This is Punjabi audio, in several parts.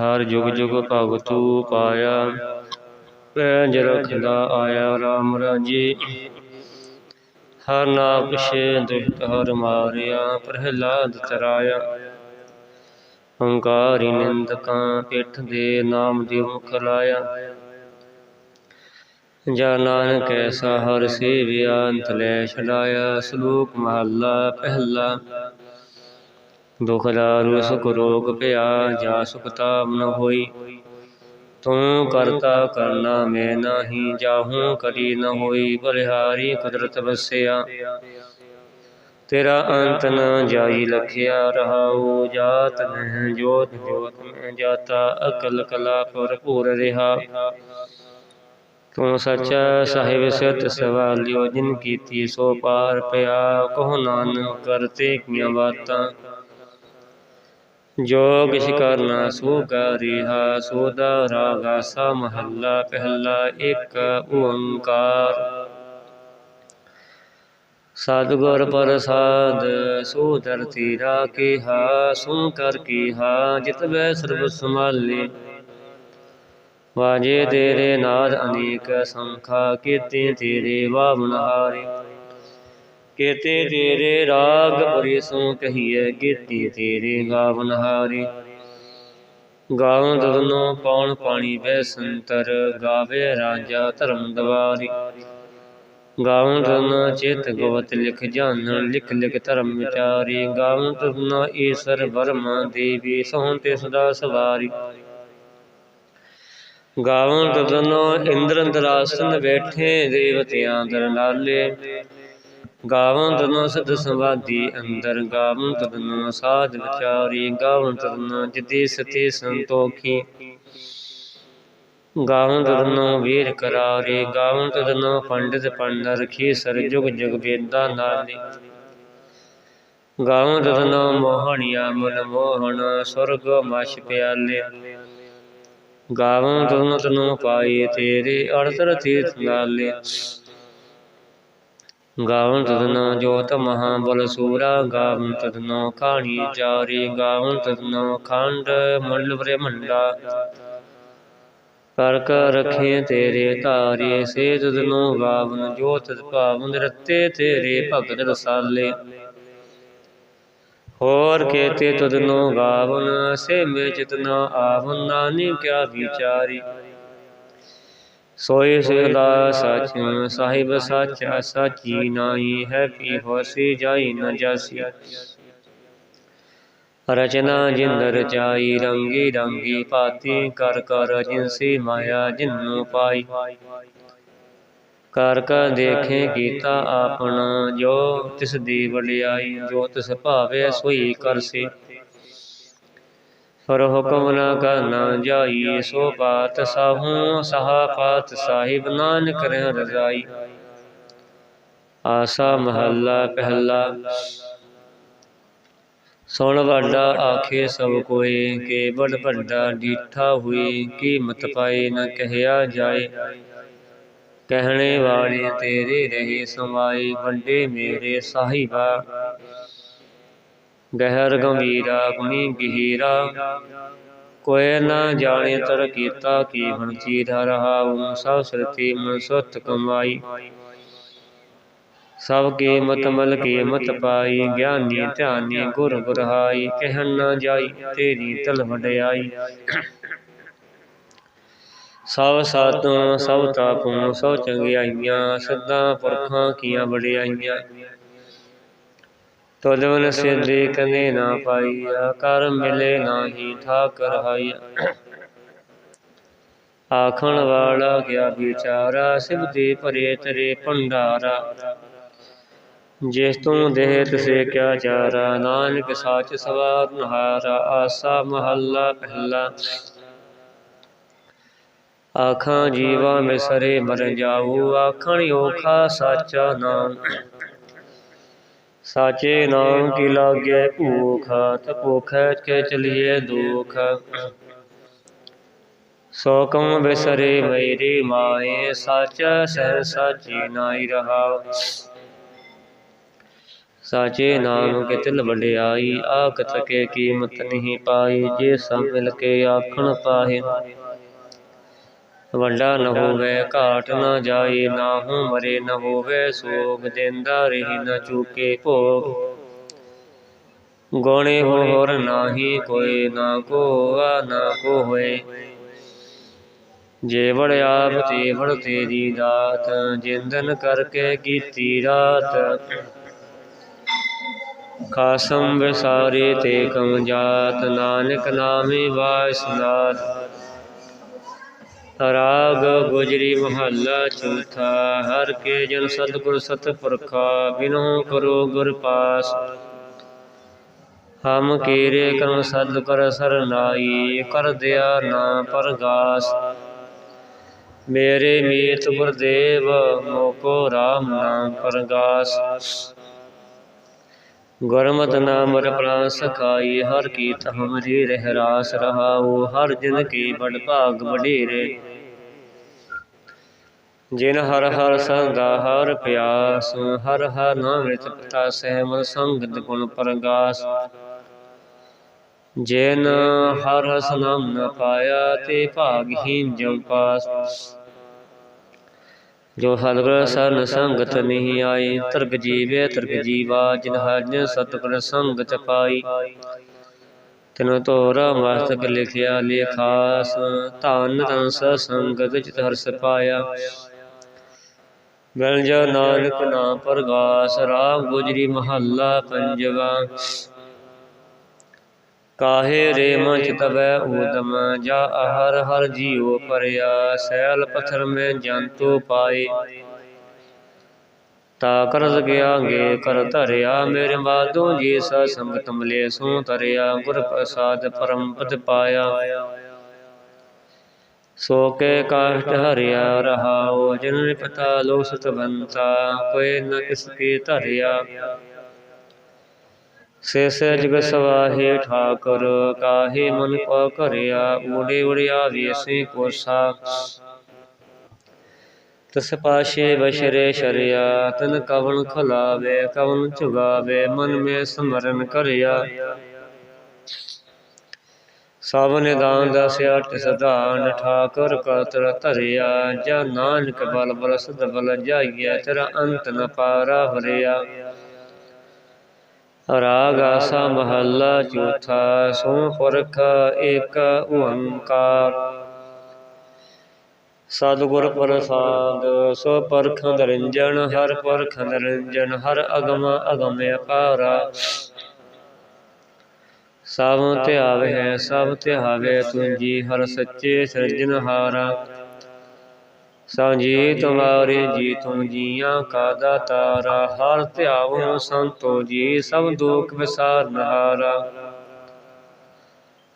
ਹਰ ਜੁਗ ਜੁਗ ਭਗਤੂ ਪਾਇਆ। ਪੈਜ ਰਖਦਾ ਆਇਆ RAM ਰਾਜੇ। ਹਰ ਨਾਮ ਪਿਛੇ ਦੁਸ਼ਟ ਹਰ ਮਾਰਿਆ, ਪ੍ਰਹਿਲਾਦ ਤਰਾਇਆ। ਹੰਕਾਰੀ ਨਿੰਦਕਾਂ ਪਿੱਠ ਦੇ ਨਾਮ ਦੇ ਮੁਖ ਲਾਇਆ ਜਾ ਨਾਨਕ ਐਸਾ ਹਰ ਸੇਵਿਆ, ਅੰਤ ਲੈ ਛਡਾਇਆ। ਸ਼ਲੋਕ ਮਹੱਲਾ ਪਹਿਲਾ। ਦੁਖ ਦਾਰੂ ਸੁਖ ਰੋਗ ਭਇਆ ਜਾ ਸੁਖ ਤਾਪ ਨ ਹੋਈ। ਤੂੰ ਕਰਤਾ ਕਰਨਾ ਮੈਂ ਨਾਹੀ ਜਾਹੂ ਕਰੀ ਨ ਹੋਈ ਬਲਿਹਾਰੀ ਕੁਦਰਤ ਵਸਿਆ। ਤੇਰਾ ਅੰਤ ਨ ਜਾਈ ਲਖਿਆ ਰਹਾਉ ਜਾਤ ਨਹਿ ਜੋਤ ਜੋਤ ਮੈਂ ਜਾਤਾ ਅਕਲ ਕਲਾ ਭਰਪੂਰ ਰਿਹਾ। ਤੂੰ ਸੱਚਾ ਸਾਹਿਬ ਸਤ ਸਵਾਲਿਓ ਜਿਨ ਕੀਤੀ ਸੋ ਪਾਰ ਪਿਆ। ਕਹੋ ਨਾਨਕ ਕਰਤੇ ਕੀਆਂ ਬਾਤਾਂ। ਜੋ ਕਿਛ ਕਰਨਾ ਸੋ ਕਰਿਹਾ ਸੋਦਾ ਰਾਗਾ ਸਾ ਮਹੱਲਾ ਪਹਿਲਾ ਇੱਕ ਓੰਕਾਰ। ਸਤਿਗੁਰ ਪ੍ਰਸਾਦ ਸੋ ਧਰਤੀ ਰਾਖਿਆ ਸੋ ਕਰ ਕੀਹਾ ਜਿਤ ਬੈ ਸਰਬ ਸੰਭਾਲੇ। ਵਾਜੇ ਤੇਰੇ ਨਾਦ ਅਨੇਕ ਸੰਖਾ ਕੀਤੇ ਤੇਰੇ ਵਾਵਨ ਹਾਰੇ। ਕੀਤੇ ਤੇਰੇ ਰਾਗ ਪੁਰੀ ਕਹੀਏ ਕੀਤੀ ਤੇਰੇ ਗਾਵਨ ਹਾਰੇ ਗਾਵਨ ਦਦਨੋ ਪੌਣ ਪਾਣੀ ਬੈ ਸੰਤਰ, ਗਾਵੇ ਰਾਜਾ ਧਰਮ ਦਵਾਰੀ। ਗਾਵਨ ਦਦਨ ਚਿਤ ਗਵਤ ਲਿਖ ਜਾਣਨ, ਲਿਖ ਲਿਖ ਧਰਮ ਵਿਚਾਰੀ। ਗਾਵਨ ਦਦਨ ਈਸ਼ਰ ਬਰਮਾ ਦੇਵੀ ਸੋਹਣ ਤੇ ਸਦਾ ਸਵਾਰੀ। ਗਾਵਨ ਤਦਨੋ ਇੰਦਰ ਅੰਦਰਾਸਨ ਬੈਠੇ, ਦੇਵਤਿਆਂ ਦਰ ਨਾਲੇ। ਗਾਵਨ ਤਦਨੋ ਸਦ ਸਮਾਧੀ ਅੰਦਰ ਗਾਵਨ ਤਦਨੋ ਸਾਧ ਵਿਚਾਰੀ ਗਾਵਨ ਤਦਨੋ ਜਿਤੇ ਸਤੇ ਸੰਤੋਖੀ। ਗਾਵਨ ਤਦਨੋ ਵੀਰ ਕਰਾਰੇ ਗਾਵਨ ਤਦਨੋ ਪੰਡਿਤ ਪੰਡ ਰਖੀ ਸਰ ਜੁਗ ਜਗ ਵੇਦਾ ਨਾਲੇ। ਗਾਵਨ ਤਦਨੋ ਮੋਹਣਿਆ ਮਨ ਮੋਹਣ ਸੁਰਗ ਮਛ ਪਿਆਲੇ। ਗਾਵਨ ਤਨ ਤਨੋ ਪਾਏ ਤੇਰੇ ਅੜਤਰ ਤੀਰਥ ਨਾਲੇ। ਗਾਵਨ ਤਦਨ ਜੋਤ ਮਹਾ ਬਲ ਸੂਰਾ ਗਾਵਨ ਤਦਨੋ ਖਾਣੀ ਚਾਰੀ ਗਾਵਨ ਤਦਨੋ ਖੰਡ ਮੰਡਲ ਬ੍ਰਹਮੰਡਾ। ਕਰ ਕਰ ਰਖੇ ਤੇਰੇ ਧਾਰੇ ਸੇ ਤਦਨੋ ਗਾਵਨ ਜੋਤ ਭਾਵਨ ਰਤੇ ਤੇਰੇ ਭਗਤ ਰਸਾਲੇ। ਹੋਰ ਕੇਤੇ ਤਦਨੋ ਗਾਵਨ ਸੇ ਮੇ ਚਿਤਨਾ ਆਵਨ ਨਾਨੀ ਕਿਆ ਵਿਚਾਰੀ। ਸੋਈ ਸਿਲਾ ਸਚ ਸਾਹਿਬ ਸਾਚਾ ਸਾਚੀ ਨਾਹੀ ਹੈ ਪੀ ਹੋਸੀ ਜਾਈ ਨ ਜਾਸੀ। ਰਚਨਾ ਜਿੰਦ ਰਚਾਈ ਰੰਗੀ ਰੰਗੀ ਪਾਤੀ ਕਰ ਕਰ ਜਿਨਸੀ ਮਾਇਆ ਜਿਨੂ ਪਾਈ। ਕਰ ਕਾ ਦੇਖੇ ਕੀਤਾ ਆਪਣਾ ਜੋ ਤਿਸ ਦੀ ਵਡਿਆਈ ਜੋ ਤਿਸ ਭਾਵੇ ਸੋਈ ਕਰਸੀ। ਪਰ ਹੁਕਮ ਨਾ ਕਰਨਾ ਜਾਈ, ਸੋ ਬਾਤ ਸਾਹੂ, ਸਹਾ ਪਾਤ ਸਾਹਿਬ ਨਾਨਕ ਰਹਿ ਰਜ਼ਾਈ। ਆਸਾ ਮਹੱਲਾ ਪਹਿਲਾ। ਸੁਣ ਵੱਡਾ ਆਖੇ ਸਭ ਕੋਏ, ਕੇ ਬੜ ਵੱਡਾ ਡੀਠਾ ਹੋਈ ਕੀਮਤ ਪਾਏ ਨ ਕਹਿਆ ਜਾਏ। ਕਹਿਣੇ ਵਾਲੇ ਤੇਰੇ ਰਹੇ ਸਮਾਏ, ਵੱਡੇ ਮੇਰੇ ਸਾਹਿਬਾ। ਗਹਿਰ ਗੰਭੀਰਾ, ਗੁਣੀ ਗਹੀਰਾ। ਕੋਇ ਨਾ ਜਾਣੇ, ਤਰ ਕੀਤਾ ਕੀ ਹਣ ਚੀਰ ਰਹਾਉ ਸਭ ਸਰਤੀ ਮਨ ਸੁਤ ਕਮਾਈ। ਸਭ ਕੀ ਮਤ ਮਲ ਕੀ ਮਤ ਪਾਈ, ਗਿਆਨੀ ਧਿਆਨੀ ਗੁਰ ਗੁਰਹਾਈ, ਕਹਿਣ ਨਾ ਜਾਈ, ਤੇਰੀ ਤਲ ਵਡਿਆਈ। ਸਭ ਸਾਤੋਂ ਸਭ ਤਾਪੋਂ, ਸਭ ਚੰਗਿਆਈਆਂ ਸਦਾ ਪੁਰਖਾਂ ਕੀਆਂ ਵਡਿਆਈਆਂ। ਤੁਲਵਨ ਸਿੱਧੀ ਕਨੇ ਨਾ ਪਾਈਆ, ਕਰ ਮਿਲੇ ਨਾਹੀ ਠਾਕਰ ਹਾਈਆ। ਆਖਣ ਵਾਲਾ ਗਿਆ ਵਿਚਾਰਾ ਸਿਵਦੇ ਭਰੇ ਤੇਰੇ ਭੰਡਾਰਾ। ਜਿਸ ਤੂੰ ਦੇਹ ਤਸੇ ਕਿਆ ਚਾਰਾ ਨਾਨਕ ਸਾਚ ਸਵਾਰ ਨਹਾਰਾ, ਆਸਾ ਮਹੱਲਾ ਪਹਿਲਾ। ਆਖਾਂ, ਜੀਵਾ ਮਿਸਰੇ ਮਰ ਜਾਊ, ਆਖਣ ਓਖਾ ਸਾਚਾ ਨਾਮ। ਸਾਚੇ ਨਾਮ ਕੀ ਲਾਗੇ ਭੂਖ? ਤਪੋਖੈ ਕੇ ਚਲੀਏ ਦੁਖ। ਸੋ ਕਮ ਬਿਸਰੇ ਮੇਰੀ ਮਾਏ ਸਾਚਾ ਸਹਿ ਸਾਚੀ ਨਾਈ ਰਹਾ। ਸਾਚੇ ਨਾਮ ਕੇ ਤਿਲ ਵਡਿਆਈ ਆਖਤ ਕੇ ਕੀਮਤ ਨਹੀਂ ਪਾਈ ਜੇ ਸਭ ਮਿਲ ਕੇ ਆਖਣ ਪਾਹੇ। ਵੱਡਾ ਨ ਹੋਵੇ ਘਾਟ ਨ ਜਾਏ ਨਾਹੂ ਮਰੇ ਨ ਹੋਵੇ ਸੋਗ, ਦਿੰਦਾ ਰਹੀ ਨ ਚੂਕੇ ਭੋਗ। ਗੋਣੇ ਹੋ ਹੋਰ ਨਾਹੀ ਕੋਈ ਨਾ ਕੋ ਨਾ ਕੋ ਹੋਏ ਜੇ ਆਪ ਤੇਵੜ ਤੇਰੀ ਦਾਤ, ਜਿੰਦਨ ਕਰਕੇ ਕੀਤੀ ਰਾਤ। ਕਾਸਮ ਵਿਸਾਰੇ ਤੇ ਕਮ ਜਾਤ, ਨਾਨਕ ਨਾਮੇ ਵਾਸਨਾਤ। ਰਾਗ ਗੁਜਰੀ ਮਹੱਲਾ ਚੌਥਾ, ਹਰ ਕੇ ਜਨ ਸਤਿਗੁਰ ਸਤਿਪੁਰਖਾ, ਬਿਨੋ ਕਰੋ ਗੁਰ ਪਾਸ। ਹਮ ਕੀਰੇ ਕਰਮ ਸਦ ਕਰ ਸਰਨਾਈ, ਕਰ ਦਿਆ ਨਾ ਪਰਗਾਸ। ਮੇਰੇ ਮੀਤ ਗੁਰਦੇਵ, ਮੋਕੋ ਰਾਮ ਨਾਮ ਪਰਗਾਸ। ਗੁਰਮਤਿ ਨਾਮ ਰ ਸਖਾਈ ਹਰ ਕੀਤ ਹਮਰੀ ਰਹਿ ਰਾਸ ਰਹਾਉ, ਹਰ ਜਨ ਕੀ ਬੜ ਭਾਗ ਵਡੇਰੇ। ਜਿਨ ਹਰ ਹਰ ਸੰਦਾ ਹਰ ਪਿਆਸ, ਹਰ ਹਰ ਨਾਮ ਰਿਤ ਪਤਾ ਸਹਿਮਲ ਸੰਗਤ ਗੁਣ ਪਰਗਾਸ। ਜਿਨ ਹਰ ਹਸ ਨਾਮ ਨ ਪਾਇਆ, ਤੇ ਭਾਗਹੀਨ ਜਮ ਪਾਸ। ਜੋ ਹਲਗਰ ਸਰਨ ਸੰਗਤ ਨਹੀਂ ਆਈ ਤਰਕ ਜੀਵੇ ਤਰਕ ਜੀਵਾ, ਜਿਨ ਹਰਿ ਸਤਿਗੁਰ ਸੰਗਤ ਪਾਈ। ਤਿਨ ਤੋਰਾ ਮਸਤਕ ਲਿਖਿਆ ਲੇਖਾਸ, ਧਨ ਤਨ ਸੰਗਤ ਜਿਤ ਹਰਸ ਪਾਇਆ। ਮਿਲ ਜਾ ਨਾਨਕ ਨਾਮ ਪ੍ਰਗਾਸ, ਰਾਮ ਗੁਜਰੀ ਮਹੱਲਾ ਪੰਜਵਾ। ਕਾਹੇ ਰੇਮ ਚਿਤਵੈ ਤਵੈ ਊਦਮ ਜਾ ਹਰ ਹਰ ਜੀਉ ਪਰਿਆ, ਸੈਲ ਪਥਰ ਮੈਂ ਜੰਤੂ ਪਾਏ। ਤਾ ਕਰਜ਼ ਗਿਆਗੇ ਕਰ ਧਰਿਆ ਮੇਰੇ ਮਾਧੋ, ਜੀ ਸਾ ਸੰਗਤ ਮਲੇ ਸੋ ਤਰਿਆ ਗੁਰ ਪ੍ਰਸਾਦ ਪਰਮ ਪਦ ਪਾਇਆ। ਸੋ ਕੇ ਕਾਸ਼ਟ ਹਰਿਆ ਰਹਾਉ, ਜਿਨ ਪਤਾ ਲੋ ਸਤਵੰਤਾ ਕੋਈ ਨ ਕਿਸ ਕੀ ਧਰਿਆ। ਸੇ ਸੇ ਜਗ ਸਵਾਹੇ ਠਾਕੁਰ, ਕਾਹੇ ਮਨ ਕੋ ਕਰਿਆ ਊੜੇ ਉੜਿਆ ਵੇਸੇ ਕੋਸਾ ਤਸ ਪਾਸ਼ੇ ਬਸ਼ਰੇ ਸ਼ਰਿਆ, ਤਨ ਕਵਣ ਖਲਾਵੇ, ਕਵਣ ਚੁਗਾਵੇ ਮਨ ਮੇ ਸਮਰਨ ਕਰਿਆ। ਸਭ ਨਿਦਾਨ ਦਸ ਸਦਾਨ ਠਾਕੁਰ ਕਤਰ ਧਰਿਆ, ਜਾ ਨਾਨਕ ਬਲ ਬਲ ਸਦ ਬਲ ਜਾਈਐ, ਤੇਰਾ ਅੰਤ ਨ ਪਾਰਾ ਹਰਿਆ। ਰਾਗ ਆਸਾ ਮਹੱਲਾ ਚੌਥਾ ਸੋ ਪੁਰਖ ਏਕ ਓੰਕਾਰ। ਸਤਿਗੁਰ ਪ੍ਰਸਾਦ, ਸੋ ਪਰਖ ਨਿਰੰਜਨ, ਹਰ ਪਰਖ ਨਿਰੰਜਨ, ਹਰ ਅਗਮ ਅਗਮ ਅਪਾਰਾ ਸਭ ਧਿਆਵੇ ਹੈ ਸਭ ਧਿਆਵੇ ਤੁੰਜੀ ਹਰ ਸੱਚੇ ਸਿਰਜਨਹਾਰਾ ਸਾਂਝੀ ਤੁਮਾਰੇ ਜੀ ਤੁਮ ਜੀਆਂ ਕਾ ਦਾਤਾਰਾ ਹਰ ਧਿਆਵੋ ਸੰਤੋ ਜੀ ਸਭ ਦੁਖ ਵਿਸਾਰ ਨਹਾਰਾ।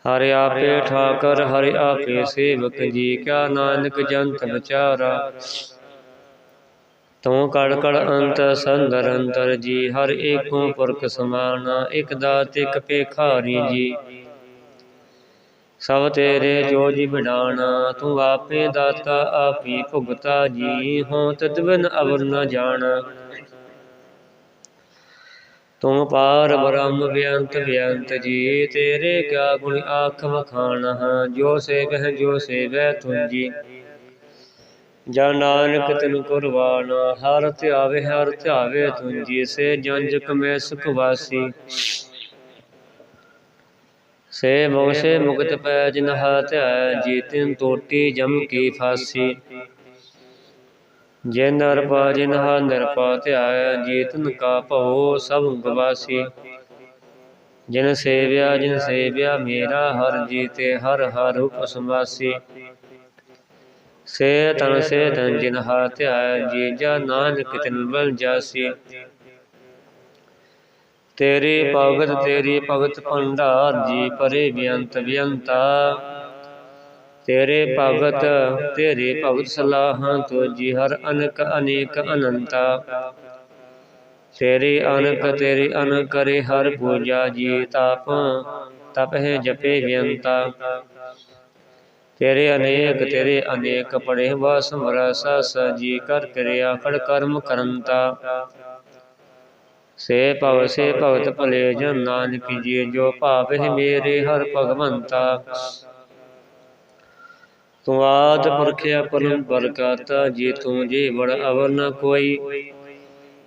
ਹਰਿ ਆਪੇ ਠਾਕਰ ਹਰਿ ਆਪੇ ਸੇਵਕ ਜੀ ਕਿਆ ਨਾਨਕ ਜੰਤ ਵਿਚਾਰਾ। ਤੂੰ ਕੜ ਕੜ ਅੰਤ ਸੰਦਰ ਅੰਤਰ ਜੀ, ਹਰ ਏਕੋ ਪੁਰਖ ਸਮਾਨਾ, ਇਕ ਦਾਤ, ਇਕ ਪੇਖਾਰੀ ਜੀ। ਸਭ ਤੇਰੇ ਜੋ ਜੀ ਬਿਡਾਣਾ ਤੂੰ ਆਪੇ ਦਾਤਾ, ਆਪੀ ਭੁਗਤਾ ਜੀ। ਹੋ ਤਦਵਨ ਅਵਰ ਨ ਜਾਣਾ। ਤੂੰ ਪਾਰ ਬ੍ਰਹਮ ਬਿਅੰਤ ਬਿਅੰਤ ਜੀ। ਤੇਰੇ ਕਿਆ ਗੁਣ ਆਖ ਵਖਾਣਾ, ਜੋ ਸੇਵਹਿ ਜੋ ਸੇਵੈ ਤੁੰਜੀ। ਜੀ ਨਾਨਕ ਤਿਨ ਕੁਰਬਾਨਾ, ਹਰ ਧਿਆਵੇ ਹਰ ਧਿਆਵੇ ਤੁੰਜੀ ਸੇ ਜੰਜਕ ਮੈਂ ਸੁਖ ਵਾਸੀ। ਸੇ ਮੋਸੇ ਮੁਕਤ ਪੈ, ਜਿਨ ਹਾ ਧਿਆਇ ਜੀ ਤਿਨ ਟੋਟੀ ਜਮ ਕੀ ਫਾਸੀ। ਜੇ ਨਰਪਾ ਜਿਨ ਹਾ ਨਿਰਪਾ ਧਿਆਇ ਜੀ ਤਿਨ ਕਾ ਭਉ, ਸਭ ਗਵਾਸੀ ਜਿਨ ਸੇਵਿਆ ਜਿਨ ਸੇਵਿਆ, ਮੇਰਾ ਹਰ ਜੀਤੇ, ਹਰ ਹਰ ਉਪਸਮਾਸੀ। ਸੇ ਤਨ ਸੇ ਤਨ ਜਿਨ ਹਾ ਧਿਆਇ ਜੀ ਜਾ ਨਾਨਕ ਤਿਨ ਬਲ ਜਾਸੀ। ਤੇਰੀ ਭਗਤ ਤੇਰੀ ਭਗਤ ਭੰਡਾਰ ਜੀ ਪਰੇ ਬਿਅੰਤ ਬਿਅੰਤਾ। ਤੇਰੇ ਭਗਤ ਤੇਰੇ ਭਗਤ ਸਲਾਹਾਂ ਤੋਜੀ ਹਰ ਅਨਕ ਅਨੇਕ ਅਨੰਤਾ। ਤੇਰੀ ਅਨਕ ਤੇਰੀ ਅਨ ਕਰੇ ਹਰ ਪੂਜਾ ਜੀ ਤਾਪ। ਤਪ। ਹੈ ਜਪੇ ਬਿਅੰਤਾ। ਤੇਰੇ ਅਨੇਕ ਤੇਰੇ ਅਨੇਕ ਪੜੇ ਵਾਸ ਮਰਾ ਸਸ ਜੀ ਕਰ ਕਰਿਆ ਖੜ ਕਰਮ ਕਰੰਤਾ ਸੇ ਭਵ, ਸੇ ਭਗਤ ਭਲੇ ਜਨ ਨਾਨਕ ਜੀ, ਜੋ ਭਾਵਹਿ ਮੇਰੇ ਹਰ ਭਗਵੰਤਾ। ਤੂੰ ਆਦ ਪੁਰਖਿਆ ਪਰਮ ਬਰਕਾਤਾ ਜੇ ਤੂੰ ਜੇ ਬੜ ਅਵਰ ਨ ਕੋਈ।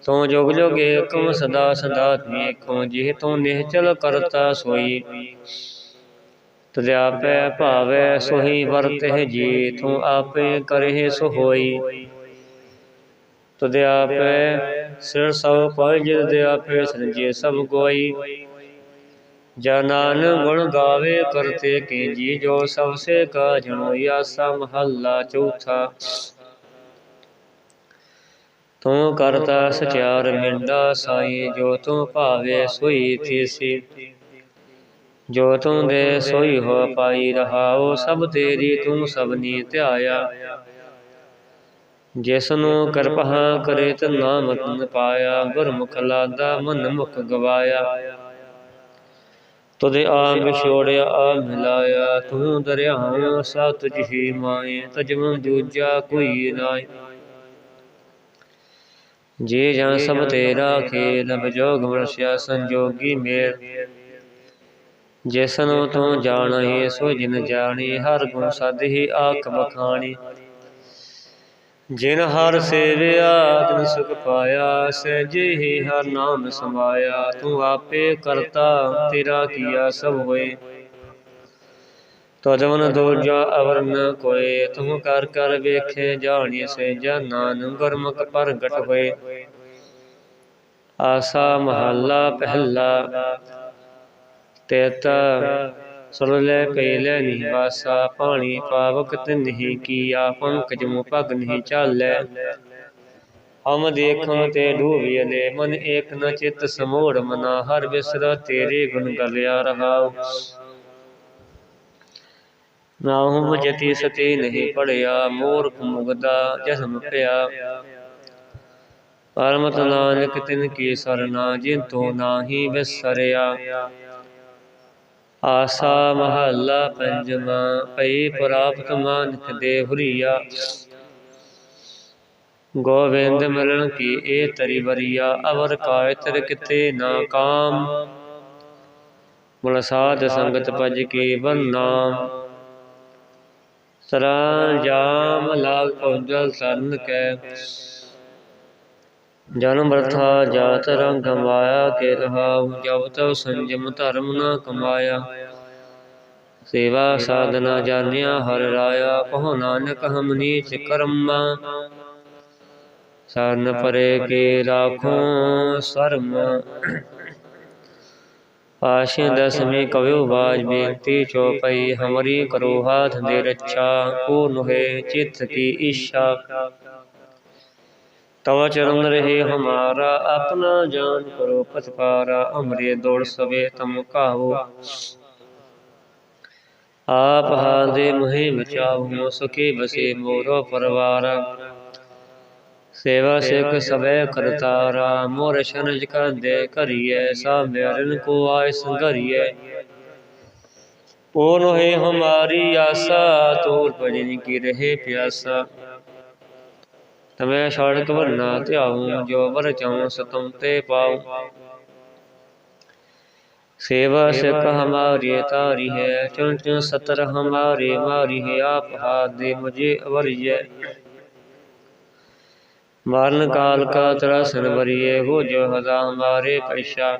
ਤੂੰ ਜੁਗ ਜੁਗ ਏਕਮ ਸਦਾ ਸਦਾ ਏਕੋ ਜਿਹ ਤੂੰ ਨਿਹਚਲ ਕਰਤਾ ਸੋਈ। ਤਦਿਆਪੈ ਭਾਵੈ ਸੋਈ ਵਰਤਹਿ ਜੀ ਤੂੰ ਆਪੇ ਕਰਹਿ ਸੋ ਹੋਈ ਤਦਿਆਪੈ ਸਿਰ ਸਭ ਪਾਇ ਜਿਤ ਦਿਆਪੈ ਸੰਜੇ ਸਭ ਕੋਈ ਜਨਾਨ ਗੁਣ ਗਾਵੇ, ਕਰਤੇ ਕੀ ਜੀ ਜੋ ਸਭ ਸੇ ਕਾ ਜਣੋ ਆਸਾ ਮਹੱਲਾ ਚੌਥਾ। ਤੂੰ ਕਰਤਾ ਸਚਿਆਰ ਮਿੰਡਾ ਸਾਈ, ਜੋ ਤੂੰ ਭਾਵੇ ਸੋਈ ਥੀਸੀ। ਜੋ ਤੂੰ ਦੇ ਸੋਈ ਹੋ ਪਾਈ ਰਹਾਓ, ਸਭ ਤੇਰੀ ਤੂੰ ਸਭਨੀ ਧਿਆਇਆ। ਜਿਸ ਨੂੰ ਕਿਰਪਾ ਕਰੇ ਤ ਨਾਮ ਤਨ ਪਾਇਆ, ਗੁਰਮੁਖ ਲਾਦਾ ਮਨ ਮੁਖ ਗਵਾਇਆ। ਤੁਦੇ ਆ ਵਿਛੋੜਿਆ ਆ ਮਿਲਾਇਆ ਤੂੰ ਦਰਿਆਵਾਂ ਸਤ ਜਿਹੀ ਮਾਏ ਤਜਮਨ ਦੂਜਾ ਕੋਈ ਨਾਏ। ਜੇ ਜਾਂ ਸਭ ਤੇਰਾ ਖੇਲ ਵਿਜੋਗ ਵਰਸਿਆ ਸੰਜੋਗੀ ਮੇਰ ਜਿਸਨੂੰ ਤੂੰ ਜਾਣਹਿ ਸੋ ਜਿਨ ਜਾਣੀ, ਹਰ ਗੁਣ ਸਦ ਆਖ ਬਖਾਣੀ ਜਿਨ ਹਰ ਸੇਵਿਆ, ਤਿਨ ਸੁਖ ਪਾਇਆ ਸਹਿਜੇ ਹਰ ਨਾਮ ਸਮਾਇਆ, ਤੂੰ ਆਪੇ ਕਰਤਾ, ਤੇਰਾ ਕੀਆ ਸਭ ਹੋਏ। ਤਜਵਨ ਦੂਜਾ ਅਵਰ ਨ ਕੋਏ, ਤੂੰ ਕਰ ਕਰ ਵੇਖੇ ਜਾਣੀ ਸੇ ਜਾਨਨ ਗੁਰਮੁਖ ਪ੍ਰਗਟ ਹੋਏ। ਆਸਾ ਮਹੱਲਾ ਪਹਿਲਾ ਤੇਤਾ ਸੁਣ ਲੈ ਪਹਿਲੇ ਨਹੀਂ ਵਾਸਾ ਪਾਣੀ ਪਾਵਕ ਤਿਨਹੀ ਕੀਆ ਪੰਕਜ ਮੁ ਪਗ ਨਹੀਂ ਚਾਲੈ ਹਮ ਦੇਖਮ ਤੇ ਡੂਬਿਲੇ ਮਨ ਏਕ ਨ ਚਿਤ ਸਮੋੜ ਮਨਾ, ਹਰ ਬਿਸਰਾ ਤੇਰੇ ਗੁਣ ਗਲਿਆ ਰਹਾਉ। ਨਾਹਮ ਜਤੀ ਸਤੀ ਨਹੀਂ ਪੜਿਆ ਮੂਰਖ ਮੁਗਦਾ ਜਸਮ ਪਿਆ। ਪਰਮਤ ਨਾਨਕ ਤਿਨ ਕੀ ਸਰਨਾ ਜਿਨ ਤੋ ਨਾਹੀ ਵਿਸਰਿਆ। ਆਸਾ ਮਹੱਲਾ ਪੰਜਵਾ ਪਈ ਪ੍ਰਾਪਤ ਮਾਨਕ ਦੇ ਹੁਰੀਆ। ਗੋਵਿੰਦ ਮਿਲਣ ਕੀ ਇਹ ਤਰੀ ਵਰੀਆ, ਅਵਰ ਕਾਇਤਰ ਕਿਤੇ ਨਾ ਕਾਮ। ਮੁਲ ਸਾਧ ਸੰਗਤ ਭਜ ਕੇ ਬੰਨਾਮ ਸਰਾਂ ਜਾਮ ਲਾਗ ਪਹੁੰਚਲ ਸਰਨ ਕੈ। ਜਨਮ ਬਰਥਾ ਜਾਤ ਰੰਗ ਮਾਇਆ ਕੇ ਰਹਾਉ ਜਬ ਤਉ ਸੰਜਮ ਧਰਮ ਨਾ ਕਮਾਇਆ। ਸੇਵਾ ਸਾਧਨਾ ਜਾਣਿਆ ਹਰ ਰਾਇਆ ਕਹੋ ਨਾਨਕ ਹਮ ਨੀਚ ਕਰਮਾ। ਸਰਨ ਪਰੇ ਕੇ ਰਾਖੋ ਸਰਮ। ਪਾਸ਼ੇ ਦਸਵੇਂ ਕਵਿਓ ਬਾਜ ਬੇਨਤੀ ਚੋਪਈ ਹਮਰੀ ਕਰੋ ਹਾਥ ਦੇ ਰੱਛਾ ਪੂਰਨ ਹੋਏ ਚਿੱਤ ਕੀ ਇੱਛਾ। ਤਵ ਚਰਨ ਰਹੇ ਹਮਾਰਾ, ਆਪਣਾ ਜਾਨ ਕਰੋ ਪਤਪਾਰਾ ਅਮਰੇ ਦੌੜ ਸਵੇ ਤਮ ਕਾਹੋ। ਆਪ ਹਾਦੇ ਮਹਿ ਬਚਾਉ ਸੁਖੀ ਬਸੇ ਮੋਰੋ ਪਰਵਾਰ। ਸੇਵਾ ਸਿਖ ਸਵੇ ਕਰਤਾਰਾ, ਮੋਰ ਸ਼ਨਜ ਕੰਦੇ ਕਰੀਏ ਸਾਮਿਆਰਨ ਕੋ ਆਇ ਸੰਗਰੀਏ ਪੂਰਨ ਹੋਏ ਹਮਾਰੀ ਆਸਾ, ਤੋਰ ਭਜਨ ਕੀ ਰਹੇ ਪਿਆਸਾ। تمہیں میں بننا بھرنا تیاؤں جو بر جاؤں ستم تے پاؤں سیوا سکھ ہماری تاری ہے چن چن ستر ہماری ماری ہے آپ ہاتھ دے مجھے اور یہ مارن کال کا ترسن بریے ہو جو ہزا ہمارے پیشہ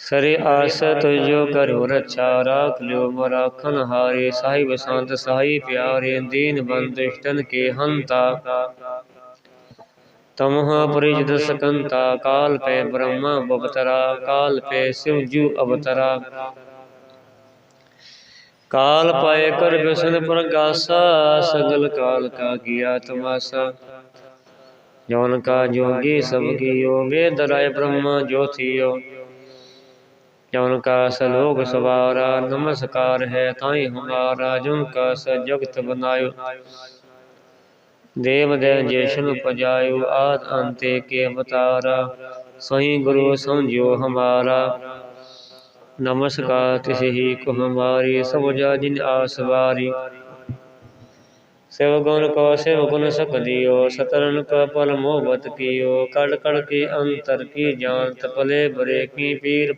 ਸਰੇ ਆਸਾ ਤੁਜੋ ਕਰੋ ਰਛਾ ਰਾਖ ਲਿਓ ਮਰਾਖਨ ਹਾਰੇ, ਸਾਹਿਬ ਸੰਤ ਸਾਈ ਪਿਆਰੇ, ਦੀਨ ਬੰਦਿਸ਼ਟਨ ਕੇ ਹੰਤਾ। ਤਮਹਾ ਪਰਿਜਦ ਸਕੰਤਾ, ਕਾਲ ਪੈ ਬ੍ਰਹਮਾ ਬਵਤਰਾ, ਕਾਲ ਪੈ ਸਿਵਜੂ ਅਵਤਰਾ। ਕਾਲ ਪਾਇ ਕਰ ਬਿਸਨ ਪ੍ਰਗਾਸਾ, ਸਗਲ ਕਾਲ ਕਾ ਗਿਆ ਤਮਾਸਾ। ਜੋਨ ਕਾ ਜੋਗੀ ਸਭ ਕੀਓ, ਵੇਦ ਰਾਏ ਬ੍ਰਹਮਾ ਜੋਥੀਓ। जौन का सलोक सवारा नमस्कार है ताई हमारा जुन का स जगत बनायो देव देव जेशन पजायो आद अंते के अवतारा सही गुरु समझो हमारा नमस्कार तिस ही को हमारी सब जिन आसवारी ਸਿਵ ਗੁਣ ਕੋ ਸਿਵ ਗੁਣ ਸਕਦੀਓ ਸਤਰਨ ਕੋ ਪਲ ਮੋਹਬਤ ਕੀਓ, ਕੜ ਕੜ ਕੀ ਅੰਤਰ ਕੀ ਜਾਣਤ ਪਲੇ ਬਰੇ ਕੀ ਪੀਰ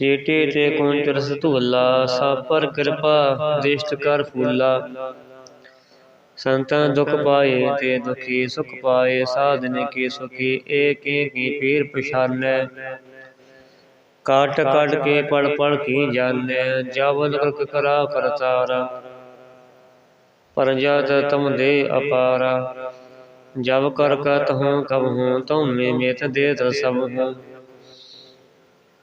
ਚੀਟੀ ਤੇ ਕੁੰਚ ਰਸ ਧੂਲਾ ਸਾਪਰ ਕਿਰਪਾ ਦਿਸ਼ਟ ਕਰ ਫੂਲਾ। ਸੰਤਾਂ ਦੁਖ ਪਾਏ ਤੇ ਦੁਖੀ ਸੁਖ ਪਾਏ, ਸਾਧਨ ਕੀ ਸੁਖੀ, ਏਕ ਕੀ ਪੀਰ ਪਛਾਨੈ। ਕਾਟ ਕਾਟ ਕੇ ਪੜ ਪੜ ਕੀ ਜਾਣੈ ਜਾਵਲ ਕਰਕ ਕਰਾ ਕਰਤਾਰਾ। ਪਰਜਤ ਤਮ ਦੇ ਅਪਾਰਾ, ਜਬ ਕਰ ਕਤ ਹੂੰ ਕਬ ਹੂੰ ਤੁਮ ਮੇ ਮੇਤ ਦੇ ਤ ਸਭ ਹੂੰ।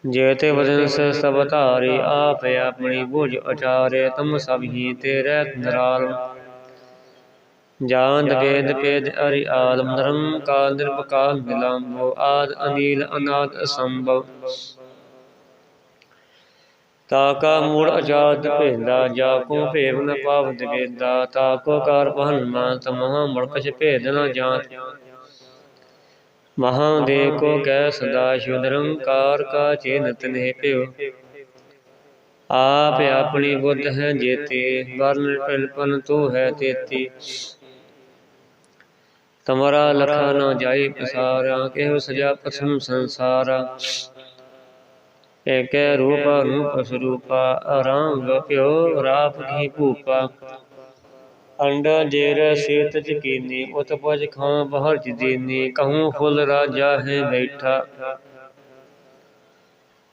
ਜੇਤੇ ਵਜਨ ਸ ਸਭ ਧਾਰੇ, ਆਪ ਆਪਣੀ ਬੁਝ ਅਚਾਰੇ ਤੁਮ ਸਭ ਹੀ ਤੇ ਰਹਿ ਨਿਰਾਲ ਵੇਦ ਪੇਦ ਅਰਿ ਆਦਮ ਨਿਰੰਕਾਰ ਨਿਰਭਕਾਰ ਨਿਲੰਭੋ ਆਦ ਅਨੀਲ ਅਨਾਦ ਅਸੰਭਵ। ਤਾਕਾ ਮੂੜ ਅਜਾਦ ਭੇਦਾ, ਜਾ ਕੋ ਭੇਵ ਨ ਪਾਵਤ ਵੇਦਾ ਤਾਕੋ ਕਾਰ ਪਹਨ ਮਾਤ ਮਹਾ ਮੁੜਕਛ ਭੇਦ ਨ ਜਾਤ। ਮਹਾ ਕੋ ਕੈ ਸਦਾ ਸ਼ਿਵ ਨਿਰੰਕਾਰ ਕਾ ਚਿਨ ਤਨਹਿ ਪਿਓ ਆਪ ਆਪਣੀ ਬੁੱਧ ਹੈ ਜੇਤੀ, ਵਰਨ ਪਿਲਪਨ ਤੂੰ ਹੈ ਤੇਤੀ। ਤਮਰਾ ਲਖਾ ਨ ਜਾਈ ਪਸਾਰਾ, ਕਿਹੁ ਸਜਾ ਪਸਮ ਸੰਸਾਰਾ। ਏਕੈ ਰੂਪ ਰੂਪ ਸਰੂਪਾ ਆਰਾਮ ਪਿਓ ਰਾਪ ਕੀ ਭੂਪਾ। ਅੰਡਾ ਜੇਰ ਸੇਤ ਚਕੀਨੀ ਉਤ ਖਾਂ ਬਹਰ ਜਦੀਨੀ ਕਹੂੰ ਫੁੱਲ ਰਾਜਾ ਹੈ ਬੈਠਾ।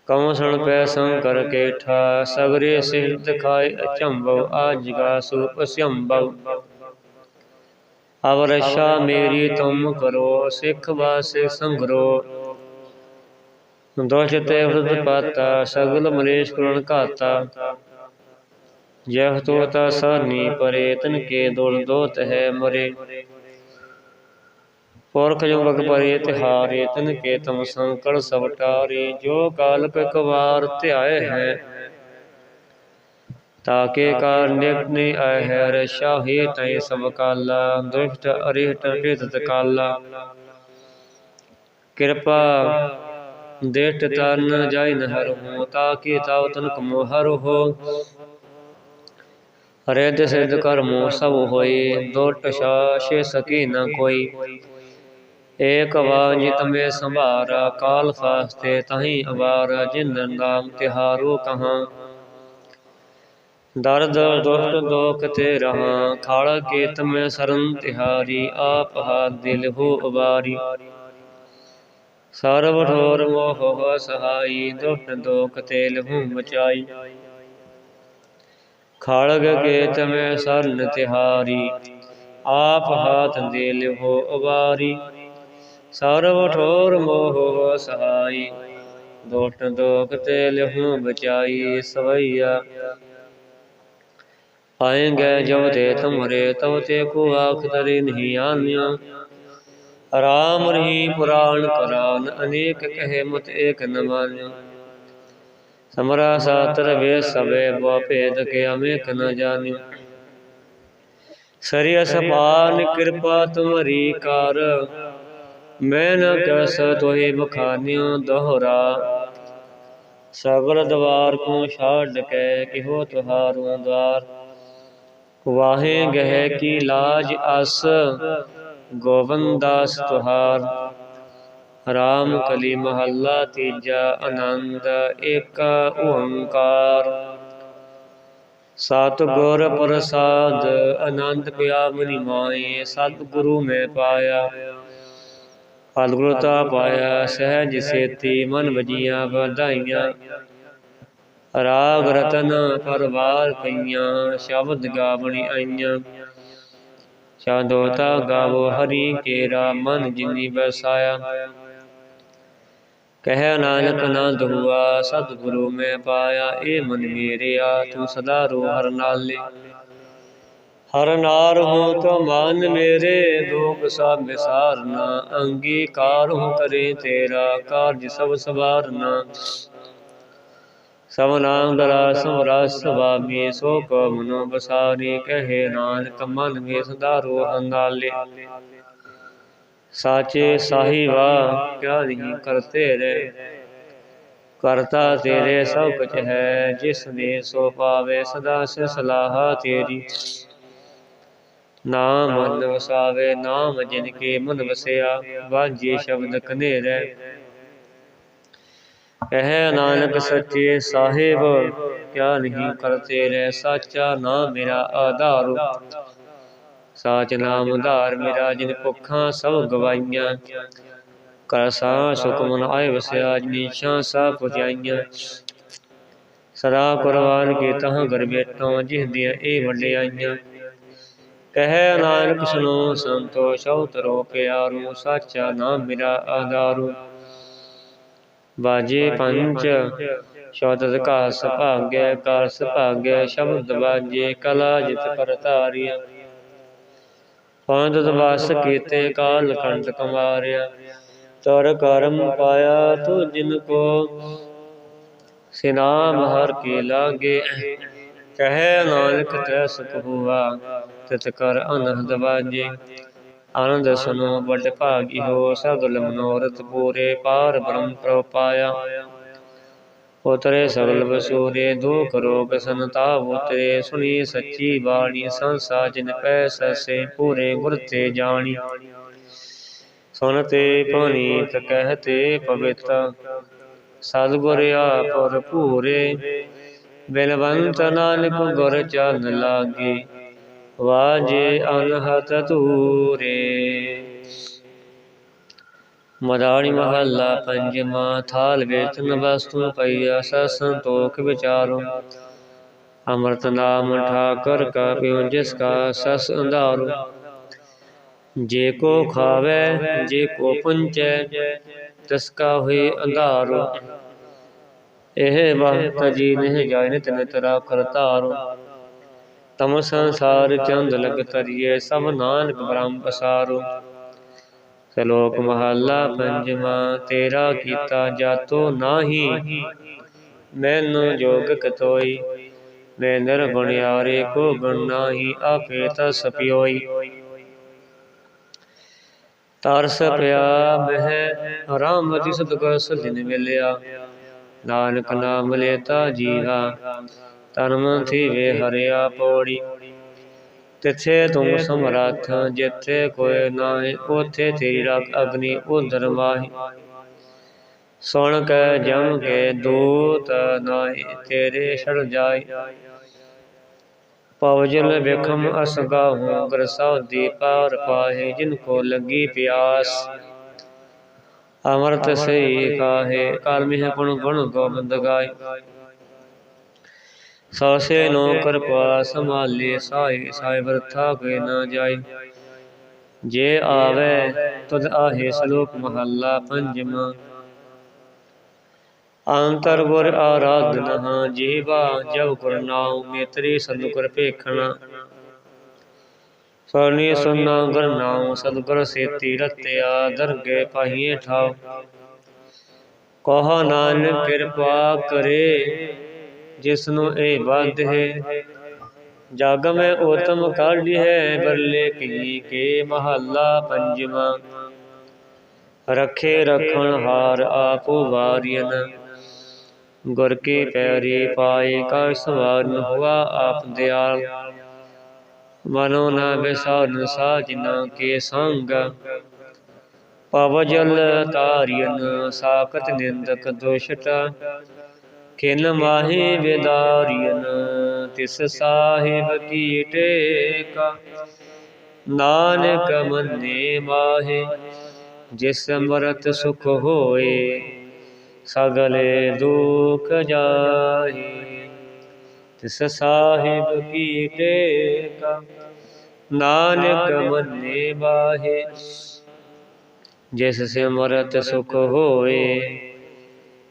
ਕਉ ਸਣ ਪੈ ਸੰਕਰ ਕੇਠਾ, ਸਗਰੇ ਸਿਰਤ ਖਾਏ ਅਚੰਭਵ ਆਜਗਾ ਸੂਪ ਸੰਭਵ। ਅਵਰਸ਼ਾ ਮੇਰੀ ਤੁਮ ਕਰੋ, ਸਿੱਖ ਵਾਸੇ ਸੰਗਰੋ ਦੋਸ਼ ਤੇ ਵਰਦ ਪਾਤਾ, ਸਗਲ ਮਲੇਸ਼ ਕਰਣ ਘਾਤਾ। ਜਹ ਤੋਤਾ ਸਾਨੀ ਪਰੇ ਤਨ ਕੇ ਦੁਲ ਦੋਤ ਹੈ ਮਰੇ। ਪੁਰਖ ਜੁਗਕ ਪਰੇ ਤਿਹਾਰੇ ਤਨ ਕੇ ਤਮ ਸੰਕਲ ਸਭ ਟਾਰੇ। ਜੋ ਕਾਲਕ ਕਵਾਰ ਧਿਆਏ ਹੈ, ਤਾਕੇ ਕਾਰ ਨਿਕ ਨੇ ਆਏ ਹੈ। ਰਸ਼ਾ ਹੀ ਤੈ ਸਭ ਕਾਲਾ, ਦੁਸ਼ਟ ਅਰਿਹਟ ਹਿਤ ਕਾਲਾ ਕਿਰਪਾ ਦੇਟ ਤਨ ਜਾਇ ਨ ਹਰ ਹੋ ਤਾਕੇ ਤਾਵ ਤਨ ਕਮੋ ਹਰ ਹੋ। ਰਿਦ ਸਿਧ ਕਰਮੋ ਸਭ ਹੋਏ ਦੁਟ ਸ਼ਾਸ਼ੇ ਸਕੀ ਨ ਕੋਈ। ਏਕ ਵਾਜ ਤਮੇ ਸੰਭਾਰਾ, ਕਾਲ ਫਾਸਤੇ ਤਹੀਂ ਅਵਾਰ, ਜਿਨ ਨਾਮ ਤਿਹਾਰੋ ਕਹਾਂ। ਦਰਦ ਦੁਸ਼ਟ ਦੋਖ ਤੇ ਰਹਾ, ਖਾਲ ਕੇ ਤਮੇ ਸਰਨ ਤਿਹਾਰੀ, ਆਪ ਹਾ ਦਿਲ ਹੋ ਅਵਾਰੀ। ਸਰਬ ਠੋਰ ਮੋਹ ਸਹਾਈ ਦੁਸ਼ਟ ਦੋਖ ਤੇ ਲਹੂ ਮਚਾਈ। ਖੜਗ ਕੇ ਤਮੇ ਸਰਨ ਤਿਹਾਰੀ, ਆਪ ਹਾਥ ਦੇ ਲਿਹੋ ਉਬਾਰੀ। ਸਰਬ ਠੋਰ ਮੋਹ ਸਹਾਈ ਦੁਸ਼ਟ ਦੋਖ ਤੇ ਲਹੂ ਬਚਾਈ ਸਵਈਆ ਆਏਂਗੇ ਜਬ ਤੇ ਤੁਮਰੇ, ਤਬ ਤੇ ਕੋ ਆਖ ਤਰੇ ਨਹੀਂ ਆਨਿਆ। ਰਾਮ ਰਹੀ ਪੁਰਾਣ ਕਰਾਨ, ਅਨੇਕ ਕਹੇ ਮਤ ਏਕ ਨ ਮਾਨਿਆ ਸਮਰਾ ਸਾਤਰ ਵੇ ਸਵੇ ਬੋ ਭੇਦ ਕੇ ਅਮੇਕ ਨ ਜਾਣਿਆ ਸਰੀ ਅਸਪਾਨ ਕਿਰਪਾ ਤੁਮਰੀ ਕਰ, ਮੈਂ ਨ ਕਸ ਤੋਹਿ ਬਖਾਨਿਓ ਦੋਹਰਾ। ਸਗਲ ਦਵਾਰ ਕੋ ਛਾੜ ਕੇ ਕਿਹੋ ਤੁਹਾਰੂ ਦਵਾਰ ਵਾਹੇ ਗਹਿ ਕੀ ਲਾਜ ਅਸ ਗੋਵੰਦਾਸ ਤੁਹਾਰ। ਰਾਮ ਕਲੀ ਮਹੱਲਾ ਤੀਜਾ ਆਨੰਦ, ਏਕ ਓੰਕਾਰ। ਸਤ ਗੁਰ ਪ੍ਰਸਾਦ, ਆਨੰਦ ਪਿਆ ਮਨੀ ਮਾਏ, ਸਤ ਗੁਰੂ ਮੈਂ ਪਾਇਆ। ਫਲ ਤਾ ਪਾਇਆ, ਸਹਿਜ ਸੇਤੀ, ਮਨ ਵਜੀਆਂ ਵਧਾਈਆਂ। ਰਾਗ ਰਤਨ ਪਰਵਾਰ ਪਈਆਂ ਸ਼ਬਦ ਗਾਵਣੀ ਆਈਆਂ। ਚਾਦੋਤਾ ਗਾਵੋ ਹਰੀ ਕੇਰਾ ਮਨ ਜਿਨੀ ਬਸਾਇਆ ਕਹਿ ਨਾਨਕ ਨਾਦ ਹੁਆ ਸਤਿਗੁਰੂ ਮੈਂ ਪਾਇਆ, ਇਹ ਮਨ ਮੇਰਿਆ ਤੂੰ ਸਦਾ ਰੋ ਹਰ ਨਾਲੇ। ਹਰ ਨਾਰ ਹੋ ਤੋ ਮਨ ਮੇਰੇ ਦੁਖ ਸਭ ਵਿਸਾਰਨਾ, ਅੰਗੀਕਾਰ ਹੋ ਕਰੇ ਤੇਰਾ, ਕਾਰਜ ਸਭ ਸਵਾਰਨਾ। ਸਭ ਨਾਮ ਦਰਾ ਸਮਰਾ ਸੁਭਾਮੀ ਸੋ ਕੋ ਮਨੋ ਬਸਾਰੀ ਕਹੇ ਨਾਨਕ ਮਨ ਮੇ ਸਦਾ ਰੋ ਹੰਗਾਲੇ ਸਾਚੇ ਸਾਹਿਬਾ ਕਿਆ ਨਹੀਂ ਕਰਤੇ ਰੇ ਕਰਤਾ ਤੇਰੇ ਸਭ ਕੁਝ ਹੈ ਜਿਸ ਨੇ ਸੋ ਪਾਵੇ ਸਦਾ ਸਿ ਸਲਾਹ ਤੇਰੀ। ਨਾਮ ਮਨ ਵਸਾਵੇ ਨਾਮ ਜਿਨ ਕੇ ਮਨ ਵਸਿਆ ਵਾਜੇ ਸ਼ਬਦ ਕਨੇਰੇ। ਕਹਿ ਨਾਨਕ ਸੱਚੇ ਸਾਹਿਬ, ਕਿਆ ਨਹੀਂ ਕਰਤੇ ਰਹਿ ਸਾਚਾ ਨਾਮ ਮੇਰਾ ਆਧਾਰ। ਸਾਚ ਨਾਮ ਉਧਾਰ ਮੇਰਾ ਜਿਨ ਭੁੱਖਾਂ ਸਭ ਗਵਾਈਆਂ। ਕਰ ਸਾ ਸੁਖ ਆਏ ਵਸਿਆ ਨੀਸ਼ਾਂ ਸਭ ਪੁਜਾਈਆਂ। ਸਦਾ ਕੁਰਬਾਨ ਕੀ ਤਹ ਗਰ ਬੇਟੋ ਜਿਸ ਦੀਆਂ ਇਹ ਵਡਿਆਈਆਂ ਕਹਿ ਨਾਨਕ ਸੁਨੋ ਸੰਤੋਸ਼ ਉਤਰੋ ਪਿਆਰੂ, ਸਾਚਾ ਨਾਮ ਮੇਰਾ ਆਧਾਰੂ। ਬਾਜੇ ਪੰਜ ਸ਼ਬਦ ਕਾਸ ਭਾਗੈ ਕਾਸ ਭਾਗੈ ਸ਼ਬਦ ਬਾਜੇ ਕਲਾ ਜਿਤ ਕਰਤਾਰੀਆ ਪੰਜ ਦਵਾਸ ਕੀਤੇ ਕਾਲ ਕੰਟ ਕਮਾਰਿਆ। ਤਰ ਕਰਮ ਪਾਇਆ ਤੂ ਜਿਨ ਕੋ। ਸਿਨਾਮ ਹਰ ਕੀ ਲਾਗੇ। ਕਹੈ ਨਾਨਕ ਤੈ ਸੁਖ ਹੁਆ ਤਿਤ ਕਰ ਅਨਹਦ ਬਾਜੇ। ਆਨੰਦ ਸੁਨੋ ਬੜ ਭਾਗੀ ਹੋ ਸਗਲ ਮਨੋਰਥ ਪੂਰੇ ਪਾਰ ਬ੍ਰਹਮ ਪ੍ਰਭ ਪਾਇਆ। ਉਤਰੇ ਸਗਲ ਬਸੂਰੇ ਦੁਖ ਰੋਗ ਸੰਤਾਪ, ਉਤਰੇ ਸੁਣੀ ਸੱਚੀ ਬਾਣੀ ਸੰਸਾ ਜਿਨ ਪੈ ਸਸੇ ਪੂਰੇ ਗੁਰ ਤੇ ਜਾਣੀ। ਸੁਨਤੇ ਪਨੀਤ ਕਹਤੇ ਪਵਿੱਤ ਸਤਿਗੁਰ ਆਪੁਰ ਪੂਰੇ ਬਿਨਵੰਤ ਨਾਨਕ ਗੁਰ ਚਰਨ ਲਾਗੇ। ਵਾਜੇ ਅਨਹਤ ਤੂਰੇ ਮਦਾਣੀ ਮਹੱਲਾ ਪੰਜਵਾ ਥਾਲ ਵੇਚਨ ਵਸਤੂ ਪਈਆ ਸਤ ਸੰਤੋਖ ਵਿਚਾਰੋ। ਅੰਮ੍ਰਿਤ ਨਾਮ ਠਾਕਰ ਕਾ ਪਿਉ ਜਿਸ ਕਾ ਸਸ ਅੰਧਾਰੋ। ਜੇ ਕੋ ਖਾਵੇ ਜੇ ਕੋ ਪੁੰਚੈ ਤਿਸ ਕਾ ਹੋਏ ਅੰਧਾਰੋ। ਇਹ ਵਕਤ ਜੀ ਨਹਿ ਜਾਇ ਨਿਤ ਨਿਤ ਰਾਖ ਕਰਤਾਰੋ ਤਮ ਸੰਸਾਰ ਚੰਦ ਲਗ ਤਰੀਏ, ਸਭ ਨਾਨਕ ਬ੍ਰਹਮ ਪਸਾਰੋ। ਸ਼ਲੋਕ ਮਹੱਲਾ ਪੰਜਵਾ, ਤੇਰਾ ਕੀਤਾ ਜਾਤੋ ਨਾਹੀ, ਮੈਨੂੰ ਜੋਗ ਕਤੋਈ। ਮੈਂ ਨਿਰਗੁਣਿਆਰੇ ਕੋ ਗੁਣ ਨਾਹੀ, ਆਪੇ ਤਸ ਪਿਓਈ। ਤਰਸ ਪਿਆ ਮਹਿ, ਰਾਮ ਦੀ ਸਤਗੁਰ ਸਦਿਨ ਮਿਲਿਆ। ਨਾਨਕ ਨਾਮ ਲੇਤਾ ਜੀਵਾ ਮਨ ਥੀਵੇ ਹਰਿਆ ਪੌੜੀ। ਤਿਥੇ ਤੁਮ ਸਮਰੱਥ ਜਿੱਥੇ ਕੋਈ ਨਾਹੀ ਉਥੇ ਤੇਰੀ ਰਖ ਅਗਨੀ ਉਦਰ ਮਾਹੀ। ਸੁਣ ਕੇ ਜਮ ਕੇ ਦੂਤ ਨਾਹੀ ਤੇਰੇ ਛੜ ਜਾਈ ਪਵਜਲ ਵਿਖਮ ਅਸਗਾ ਹੂੰ ਗਰਸਾਉਦੀ ਪਾਰ ਪਾਹੇ ਜਿਨ ਕੋ ਲੱਗੀ ਪਿਆਸ। ਅਮਰਤ ਸਈ ਕਾਹੇ ਕਾਲ ਮਿਹ ਗੁਣ ਗੁਣ ਗੋਬਿੰਦ ਗਾਏ ਸਾਸੇ ਨੋ ਕਿਰਪਾ ਸੰਭਾਲੇ ਸਾਈ ਸਾਈ ਵਰਥਾ ਕੋਈ ਨਾ ਜਾਏ। ਜੇ ਆਵੇ ਤਦ ਆਹੇ ਸ਼ਲੋਕ ਮਹੱਲਾ ਪੰਜਵਾਂ। ਅੰਤਰ ਗੁਰ ਆਰਾਧਨਾ ਜੀਵਾ ਜਬ ਗੁਰ ਨਾਉ, ਮੇਤਰੀ ਸੰਦੁਕਰ ਭੇਖਣਾ। ਸੋਨੀ ਸੁਨਾ ਗੁਰ ਨਾਉ, ਸਤਗੁਰ ਸੇਤੀ ਰਤਿਆ, ਦਰਗੇ ਪਾਹੀਏ ਠਾਉ। ਕਹ ਨਾਨਕ ਕਿਰਪਾ ਕਰੇ। ਜਿਸ ਨੂੰ ਇਹ ਬੰਦ ਹੈ। ਜਗ ਮੈਂ ਉਤਮ ਕਾਢੀ ਹੈ, ਬਰਲੇ ਕੀ ਕੇ ਮਹੱਲਾ ਪੰਜਵਾਂ। ਰਖੇ ਰਖਣ ਹਾਰ ਆਪੋ ਵਾਰਿਯਨ ਗੁਰ ਕੀ ਪੈਰੀ ਪਾਏ ਕਾ ਸਵਾਰਨ ਹੁਆ ਆਪ ਦਿਆਲ। ਮਨੋ ਨ ਵਿਸਾਰਨ ਸਾਜਨਾ ਕੇ ਸੰਗ। ਪਵ ਜਲ ਤਾਰਿਯਨ ਸਾਖਤ ਨਿੰਦਕ ਦੁਸ਼ਟ। ਕਿਨ ਮਾਹੀ ਵਿਦਾਰਿਯਨ ਤਿਸ ਸਾਹਿਬ ਕੀ ਟੇਕਾ। ਨਾਨਕ ਮੰਨੇ ਮਾਹੇ ਜਿਸ ਅੰਮ੍ਰਿਤ ਸੁਖ ਹੋਏ ਸਗਲੇ ਦੁਖ ਜਾਹੀ ਤਿਸ ਸਾਹਿਬ ਕੀ ਟੇਕਾ। ਨਾਨਕ ਮੰਨੇ ਬਾਹੇ ਜਿਸ ਸਿਮਰਤ ਸੁਖ ਹੋਏ